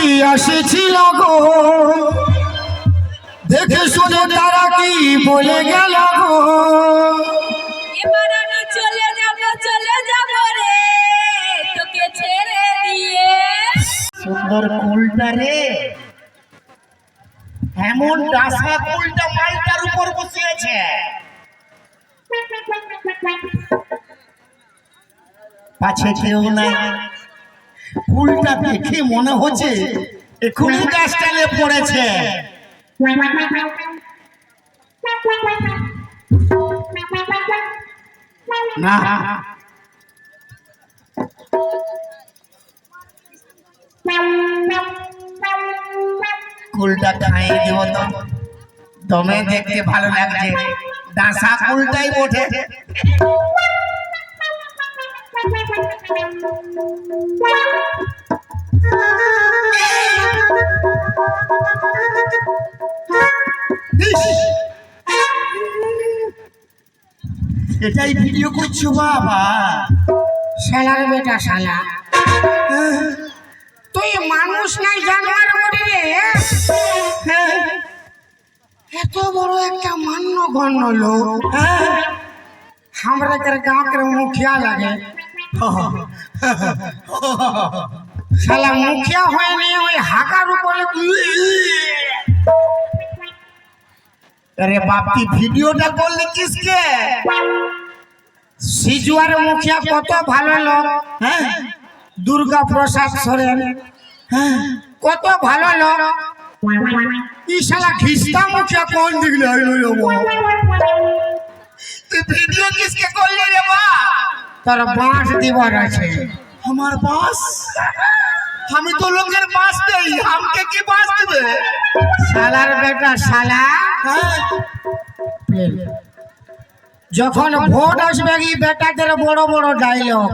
বারাতি আসেছিল গো? দেখে শুনে তারা কি বলে গেল গো? চলে যাব চলে যাব রে তোকে ছেড়ে দিয়ে। সুন্দর কুলটা রে। এমন ডাসা কুলটা মালটার উপর বসিয়েছে। পাছে কেউ নাই। কুলটা দেখে মনে হচ্ছে? এখনই গাছটালে পড়েছে। না। কুলটা খাইয়ে দিব তো। দমে দেখতে ভালো লাগছে। ডাসা কুলটাই ওঠে! এটাই ভিডিও করছ বাবা? শালার বেটা শালা। তুই মানুষ নাই জানোয়ার মরি রে। এত বড় একটা মান্য গণ্য লোক হ্যাঁ। আমরা গাঁ মুখিয়া লাগে। শালা মুখিয়া হয়নি ওই হাকার উপরে আরে বাপি, ভিডিওটা করলি কিসকে? সিজুয়ার মুখিয়া কত ভালো লোক হ্যাঁ? দুর্গা প্রসাদ সরেন হ্যাঁ? কত ভালো লোক। ইশালা খ্রিস্টা মুখিয়া কোন দিক লাগল ভিডিও কিসকে করলি রে বা তোর বাঁশ দিবার আছে আমার বাস আমি তো লোকের বাস দেই আমাকে কি বাস দিবে? শালার বেটা শালা। হ্যাঁ। যখন ভোট আসবে কি বেটাদের বড় বড় ডায়লগ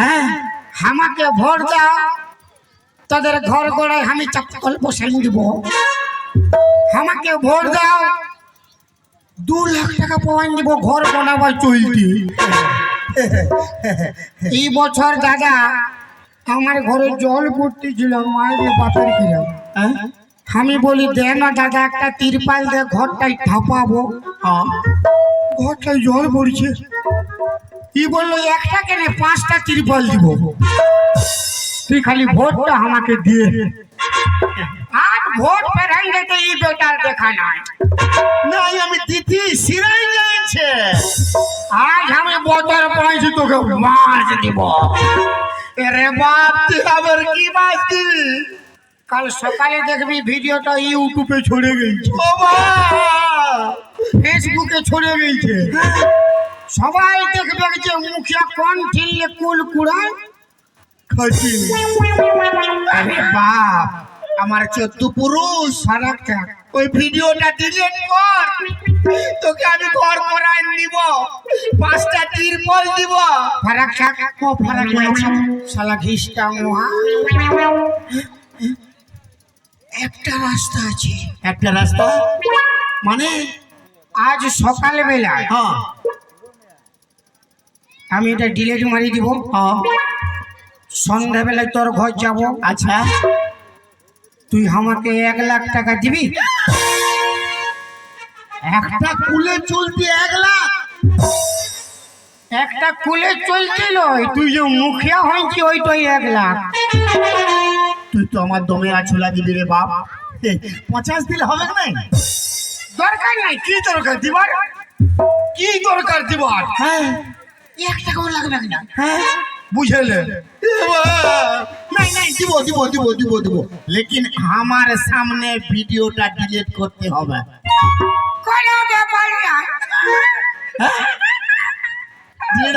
হ্যাঁ। আমাকে ভোট দাও। তাদের ঘর গোড়ায় আমি চপ্পল বসাই দিব আমাকে ভোট দাও। দু লাখ টাকা পয়েন্ট দিব ঘর বানাবার চলতি এই বছর দাদা আমার ঘরে জল পড়তেছিল মায়ের বাপের কিরম হ্যাঁ? আমি বলি দে না দাদা একটা তিরপাল দে ঘরটাই ঠাপাবো ঘরটায় জল পড়ছে। ই বলল একটা কেনে পাঁচটা তিরপাল দিব। তুই খালি ভোটটা আমাকে দিয়ে। আজ ভোট পেরাই যেতে ই বেটার দেখা নাই। নাই আমি দিদি সিরাই যাচ্ছে বছর পাইছি তোকে মাছ দিব। আরে বাপ, তুই আবার কি বাস দিবি কাল সকালে দেখবি ভিডিওটা ইউটিউবে ছড়ে গেছে। ফেসবুকে ছড়ে গেছে। সবাই দেখবে যে মুখিয়া কোন ঠিনলে কুল কুড়ায়। আরে বাপ, আমার চোদ্দ পুরুষ ফারাকটা ওই ভিডিওটা ডিলিট কর। তোকে আমি ঘর করাই দিব। পাঁচটা তিরপল দিব। ফারাক শাক ও ফারাক আছে শালা ঘিসটা মহা। একটা রাস্তা আছে। একটা রাস্তা? মানে আজ সকাল বেলায় হ্যাঁ। আমি এটা ডিলেট মারি দিব। হ্যাঁ। সন্ধ্যাবেলায় তোর ঘর যাব। আচ্ছা। তুই আমাকে এক লাখ টাকা দিবি? একটা কুলে চলতি এক লাখ। একটা কুলে চলছিল তুই যে মুখিয়া হয়েছি ওইটাই এক লাখ। তুই তো আমার দমে আছলা দিবি রে বাপ। পঞ্চাশ দিলে হবে না? দরকার নাই। কি দরকার দিবার? কি দরকার দিবার? হ্যাঁ। এক টাকাও লাগবে না। হ্যাঁ? বুঝলে নাই নাই দিব দিব দিব দিব দিব। লেকিন আমার সামনে ভিডিওটা ডিলিট করতে হবে। ডিলিট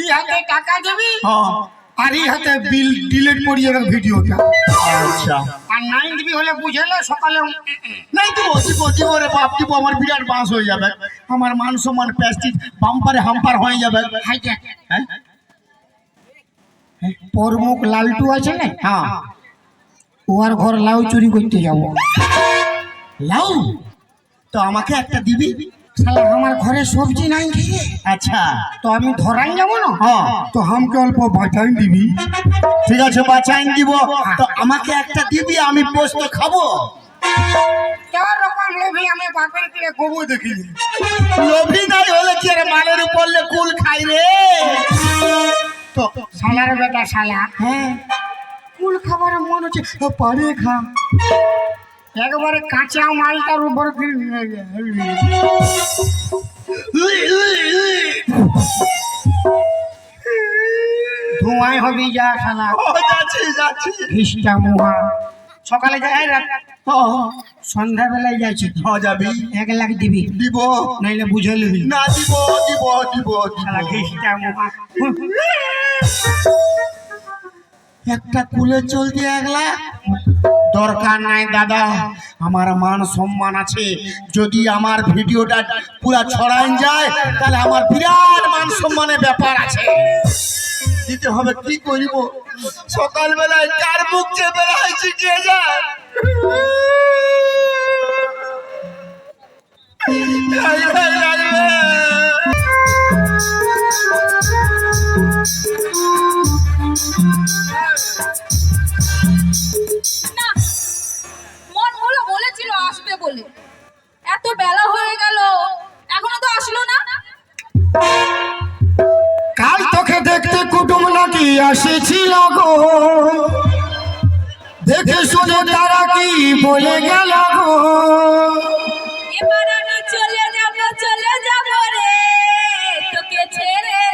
ই হাতে টাকা দিবি? হ্যাঁ। আর ই হাতে বিল ডিলেট করি যাবে ভিডিওটা। আচ্ছা। আর নাইন দিবি হলে বুঝলে সকালে নাই দিব দিব দিব রে বাপ দিব আমার বিরাট বাস হয়ে যাবে। আমার মান সম্মান বাম্পারে হাম্পার হয়ে যাবে। হ্যাঁ? প্রমুখ লালটু আছে না? হ্যাঁ। ওর ঘর লাউ চুরি করতে যাব। লাউ? তো আমাকে একটা দিবি? শালা আমার ঘরে সবজি নাই আচ্ছা। তো আমি ধরাই যাব না? হ্যাঁ। তো আমাকে অল্প বাঁচাই দিবি। ঠিক আছে বাঁচাইন দিব। তো আমাকে একটা দিবি আমি পোস্ত খাব? চার রকম লোভি আমি বাপের কিনে কবু দেখিনি লোভি নাই হলে কি মালের উপর কুল খাই রে? তো শালার বেটা শালা হ্যাঁ। কুল খাবার মন হচ্ছে পারে খা। একবারে কাঁচা মালটার উপর ধোঁয়ায় হবি যা শালা যাচ্ছি যাচ্ছি। খ্রিস্টা মুহা সকালে যাই রাত। সন্ধ্যা সন্ধ্যাবেলায় যাইছি হ যাবি। এক লাখ দিবি। দিব। নাইলে বুঝে নিবি না দিব দিব দিব একটা কুলে চলতি এক একলা দরকার নাই, দাদা। আমার মান সম্মান আছে। যদি আমার ভিডিওটা পুরা ছড়াই যায়, তাহলে আমার বিরাট মান সম্মানের ব্যাপার আছে। দিতে হবে, কি করিব? সকালবেলায় কার মুখ চেপে রাখছি কে যায় আসেছিল গো। দেখে শুনে তারা কি বলে গেল গো।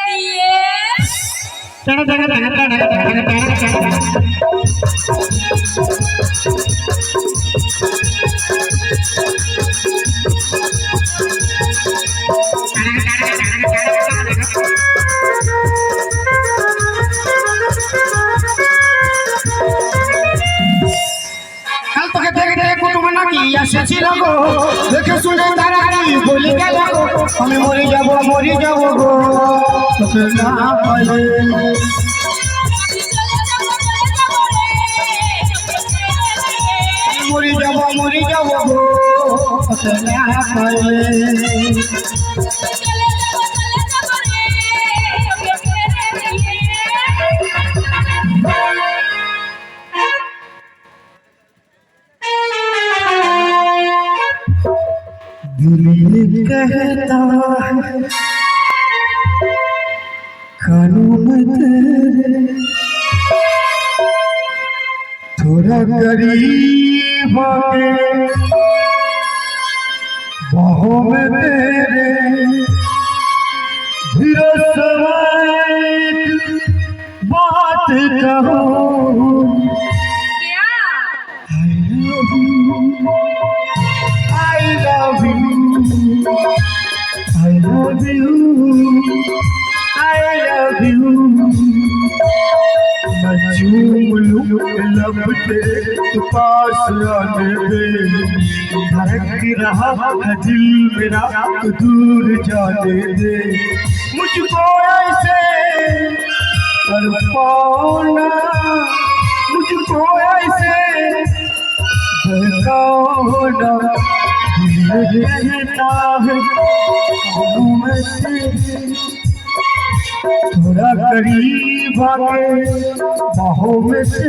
দিয়ে। কাল নাকি আসেছিল গো। দেখে শুনে তারা বলি গেল গো। আমি মরি যাব মরি যাব গো। তোকে না মরে যাব মরে যাব গো। তোকে না दिल कहता है कानों तेरे थोड़ा करीब आके धड़क रहा दिल मेरा दूर जाने दे मुझको ऐसे तड़पाना मुझको ऐसे बहकाना कहता है थोड़ा करीब आके बाहों में से